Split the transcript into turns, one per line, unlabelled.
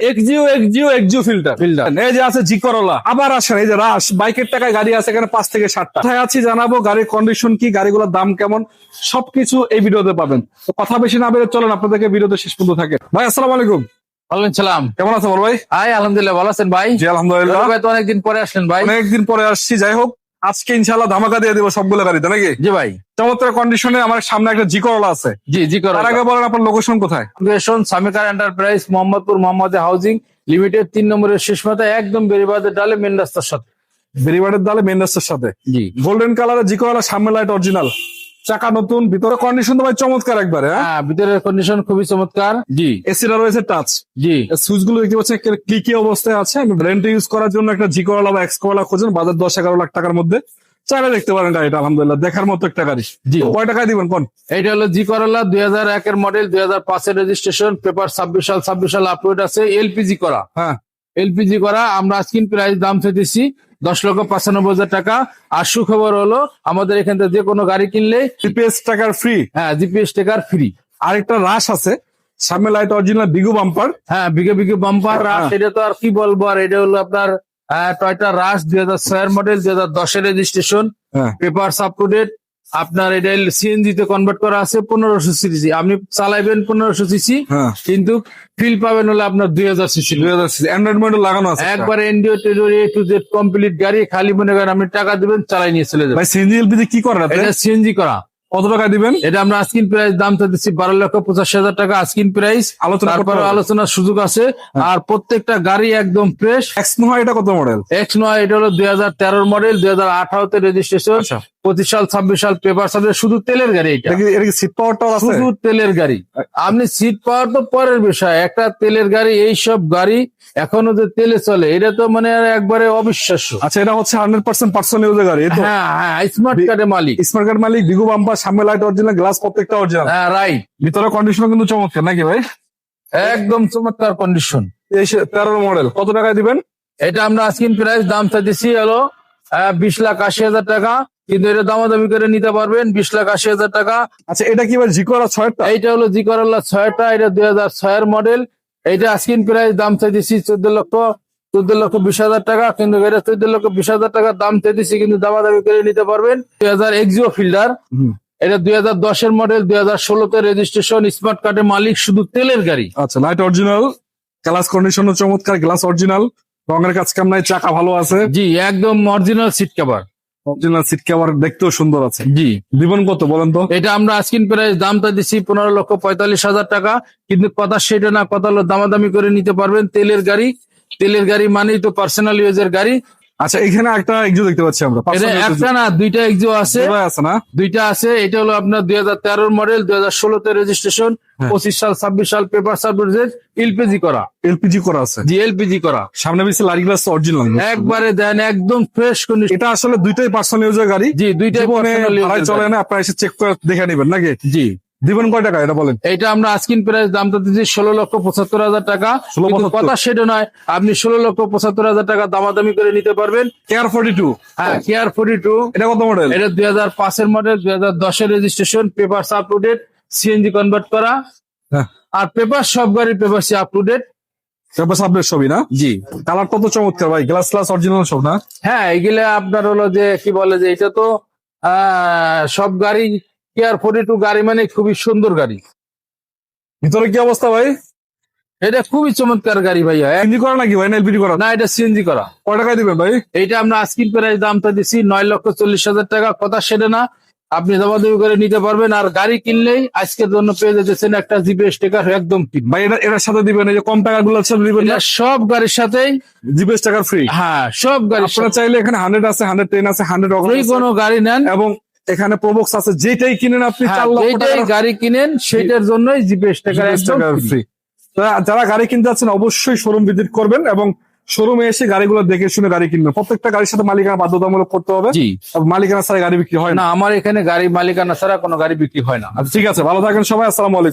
Axio Axio Axio filter
Filter।
এই যে আছে জি করলা আবার আসেন এই যে বাইকের টাকায় গাড়ি আছে এখানে পাঁচ থেকে কোথায় আছি জানাব গাড়ির কন্ডিশন কি গাড়িগুলোর দাম কেমন সবকিছু এই ভিডিওতে পাবেন। তো কথা বেশি না বেরো চলেন আপনাদেরকে ভিডিওতে শেষ পর্যন্ত থাকে। ভাই আসসালামু আলাইকুম।
সালাম।
কেমন আছেন বড় ভাই?
হাই আলহামদুলিল্লাহ ভালো আছেন ভাই?
জি আলহামদুলিল্লাহ।
ভাই তো অনেকদিন পরে আসলেন ভাই।
অনেকদিন পরে আসছি যাই হোক। আজকে ইনশাল্লাহ ধামাকা দিয়ে দিব সবগুলো গাড়িতে নাকি?
জি ভাই।
চমৎকার কন্ডিশনে আমার সামনে একটা জি করলা আছে।
জি জি করলা
তার আগে বলেন আপনার লোকেশন কোথায়?
Location সামিকার enterprise Mohammadpur Mohammad housing limited তিন নম্বরের শেষ মাথায় একদম বেরিবাদের ডালে মেন রাস্তার সাথে।
বেরিবাদের ডালে মেন রাস্তার সাথে।
জি।
গোল্ডেন কালারের জি করলা সামনে লাইট অরিজিনাল চাকা নতুন ভিতরে কন্ডিশন তো ভাই চমৎকার একবারে হ্যাঁ?
হ্যাঁ ভিতরের কন্ডিশন খুবই চমৎকার। জি।
এসিটা রয়েছে টাচ
জি।
সুইচগুলো দেখতে পাচ্ছেন কি কি অবস্থায় আছে। রেন্ট ইউজ করার জন্য একটা জি করলা বা এক্স করলা খোঁজেন বাজার দশ এগারো লাখ টাকার মধ্যে। চাইলে দেখতে পারেন গাড়িটা আলহামদুলিল্লাহ। দেখার মতো একটা গাড়ি।
জি।
কয় টাকায় দিবেন কোন?
এইটা হলো জি করলা দুই হাজার একের মডেল দুই হাজার পাঁচের রেজিস্ট্রেশন পেপার ছাব্বিশ সাল ছাব্বিশ সাল আপলোড আছে এলপিজি করা
হ্যাঁ।
এলপিজি করা আমরা স্ক্রিন প্রাইস দাম চাইতেছি দশ লক্ষ পঁচানব্বই হাজার টাকা। আর সুখবর হলো আমাদের এখান থেকে যে কোনো গাড়ি কিনলে
জিপিএস টাকার ফ্রি
হ্যাঁ জিপিএস টাকার ফ্রি
আরেকটা রাশ আছে সামনে লাইট অরিজিনাল বিগু বাম্পার
হ্যাঁ বিঘে বিঘে বাম্পার রাশ। এটা তো আর কি বলব আর এটা হলো আপনার টয়টা রাশ দুই হাজার ছয়ের মডেল দুই হাজার দশের registration paper up to date আপনার এটা সিএনজি তে কনভার্ট করা আছে পনেরোশো সিসি আপনি চালাইবেন পনেরোশো সিসি
হ্যাঁ।
কিন্তু ফিল পাবেন হলে আপনার দুই হাজার সিসি
দুই হাজার সিসি অ্যান্ড্রয়েড মডেল লাগানো আছে
একবার এনডিও এ টু জেড কমপ্লিট গাড়ি খালি মনে করেন আপনি টাকা দিবেন চালাই নিয়ে চলে যাবেন।
সিএনজি এলপিজি কি করেন?
এটা সিএনজি করা।
কত টাকা দিবেন?
এটা আমরা আস্কিন প্রাইস দাম দিচ্ছি বারো লক্ষ পঁচাশি হাজার টাকা আস্কিন প্রাইস
আলোচনা
আলোচনার সুযোগ আছে।
হ্যাঁ।
আর প্রত্যেকটা গাড়ি একদম ফ্রেশ
এক্স নয় এটা কত মডেল
এক্স নয় এটা হলো দুই হাজার তেরোর মডেল দুই হাজার আঠারোতে রেজিস্ট্রেশন পঁচিশ সাল ছাব্বিশ সাল পেপার সাথে শুধু তেলের গাড়ি এটা।
সিট পাওয়ারটাও আছে?
শুধু তেলের গাড়ি। আপনি সিট পাওয়ার তো পরের বিষয় একটা তেলের গাড়ি এই সব গাড়ি এখনও যে তেলে চলে এটা তো মানে একবারে অবিশ্বাস্য।
আচ্ছা এটা হচ্ছে হান্ড্রেড পার্সেন্ট পার্সোনাল ইউজের গাড়ি
হ্যাঁ হ্যাঁ স্মার্ট কার্ডের মালিক।
স্মার্ট কার্ড মালিক বিগু বাম্পার সামনে লাইট অরিজিনাল গ্লাস প্রত্যেকটা অরিজিনাল
হ্যাঁ রাইট
ভিতরে কন্ডিশন কিন্তু চমৎকার নাকি ভাই?
একদম চমৎকার কন্ডিশন
এই তেরো মডেল কত টাকায় দিবেন?
এটা আমরা আজকিন প্রাইস দাম চাইতেছি হলো বিশ লাখ আশি হাজার টাকা। কিন্তু এটা দামাদামি করে নিতে পারবেন বিশ লাখ আশি হাজার টাকা।
আচ্ছা এটা কি জিকোরা ছয়টা?
এইটা হলো জি ছয়টা এটা দুই হাজার ছয়ের মডেল। এটা আজকিন প্রাইস দাম চাইতেছি চোদ্দ লক্ষ চোদ্দ লক্ষ বিশ হাজার টাকা। কিন্তু এটা চোদ্দ লক্ষ বিশ হাজার টাকা দাম চাইতেছি কিন্তু দামাদামি করে নিতে পারবেন। দুই হাজার এক্সিও ফিল্ডার। এটা দুই হাজার দশের মডেল দুই হাজার ষোলোতে রেজিস্ট্রেশন স্মার্ট কার্ডের মালিক শুধু তেলের গাড়ি।
আচ্ছা লাইট অরিজিনাল গ্লাস কন্ডিশন চমৎকার গ্লাস অরিজিনাল রঙের কাজ কাম নাই চাকা ভালো আছে।
জি একদম original seat cover
original seat cover দেখতেও সুন্দর আছে।
জি।
দিবেন কত বলেন তো?
এটা আমরা প্রাইস দামটা দিচ্ছি পনেরো লক্ষ পঁয়তাল্লিশ হাজার টাকা। কিন্তু কথা সেটা না কথা দামাদামি করে নিতে পারবেন তেলের গাড়ি। তেলের গাড়ি মানেই তো পার্সোনাল ইউজের গাড়ি।
আচ্ছা এখানে একটা এক্সিও দেখতে পাচ্ছি আমরা।
এটা একটা না দুইটা এক্সিও আছে।
আছে না?
দুইটা আছে এটা হলো আপনার দুই হাজার তেরোর মডেল দুই হাজার ষোলোতে রেজিস্ট্রেশন
হ্যাঁ।
পঁচিশ সাল ছাব্বিশ সাল পেপার সার্ভিস এলপিজি করা।
এলপিজি করা আছে।
জি এলপিজি করা।
সামনে বেশি লারি গ্লাস অরিজিনাল
একবারে দেন একদম ফ্রেশ কন্ডিশন
এটা আসলে দুইটাই পার্সোনাল ইউজের গাড়ি?
জি দুইটাই
চলে। না আপনারা এসে চেক করে দেখে নেবেন নাকি?
জি।
দিবেন কয় টাকা এটা বলেন?
এটা আমরা আজকিন প্রাইস দামটা দিচ্ছি ষোলো লক্ষ পঁচাত্তর হাজার টাকা।
16
কিন্তু কথা সেটা নয় আপনি ষোলো লক্ষ পঁচাত্তর হাজার টাকা দামাদামি করে নিতে পারবেন।
কেয়ার ফোর্টি টু
হ্যাঁ কেয়ার ফোর্টি টু
এটা কত মডেল
এটা দুই হাজার পাঁচের মডেল দুই হাজার দশের registration paper up to date CNG convert করা।
হ্যাঁ।
আর পেপার সব গাড়ির পেপার আপ টু ডেট
তারপর সাবলেট ছবি না?
জি।
কালার কত চমৎকার ভাই গ্লাস গ্লাস অরিজিনাল সব না?
হ্যাঁ এগুলা আপনার হলো যে কি বলে যে এটা তো আহ, সব গাড়ি কেয়ার ফোর্টি টু গাড়ি মানে খুবই সুন্দর গাড়ি।
ভিতরে কি অবস্থা ভাই?
এটা খুবই চমৎকার গাড়ি ভাইয়া। এক-
করা নাকি ভাই? না এলপিজি করা?
না এটা সিএনজি করা।
কয় টাকায় দিবেন ভাই?
এইটা আমরা আজকিন প্রাইস দামটা দিচ্ছি নয় লক্ষ চল্লিশ হাজার টাকা। কথা সেটা না। আপনি দামাদামি করে নিতে পারবেন। আর গাড়ি কিনলেই আজকের জন্য পেয়ে যেতেছেন একটা জিপিএস টেকার একদম ফ্রি
ভাই এটা এটার সাথে দিবেন এই যে কম টাকা গুলো আছে দিবেন
সব গাড়ির সাথেই
জিপিএস টাকার ফ্রি
হ্যাঁ সব গাড়ির
আপনারা
সাথে।
চাইলে এখানে হান্ড্রেড আছে হান্ড্রেড টেন আছে হান্ড্রেড
কোনো গাড়ি নেন।
এবং এখানে প্রবক্স আছে যেটাই কিনেন আপনি
হ্যাঁ,
চার লক্ষ
যেটাই গাড়ি কিনেন সেটার জন্যই জিপিএস টেকার একদম
ফ্রি যারা গাড়ি কিনতে যাচ্ছেন অবশ্যই শোরুম ভিজিট করবেন এবং শোরুমে এসে গাড়িগুলো দেখে শুনে গাড়ি কিনবেন। প্রত্যেকটা গাড়ির সাথে মালিকানা বাধ্যতামূলক করতে হবে। মালিকানা ছাড়া গাড়ি বিক্রি হয়
না আমার এখানে গাড়ি মালিকানা ছাড়া কোনো গাড়ি বিক্রি হয় না।
আচ্ছা ঠিক আছে ভালো থাকেন সবাই আসসালামু আলাইকুম।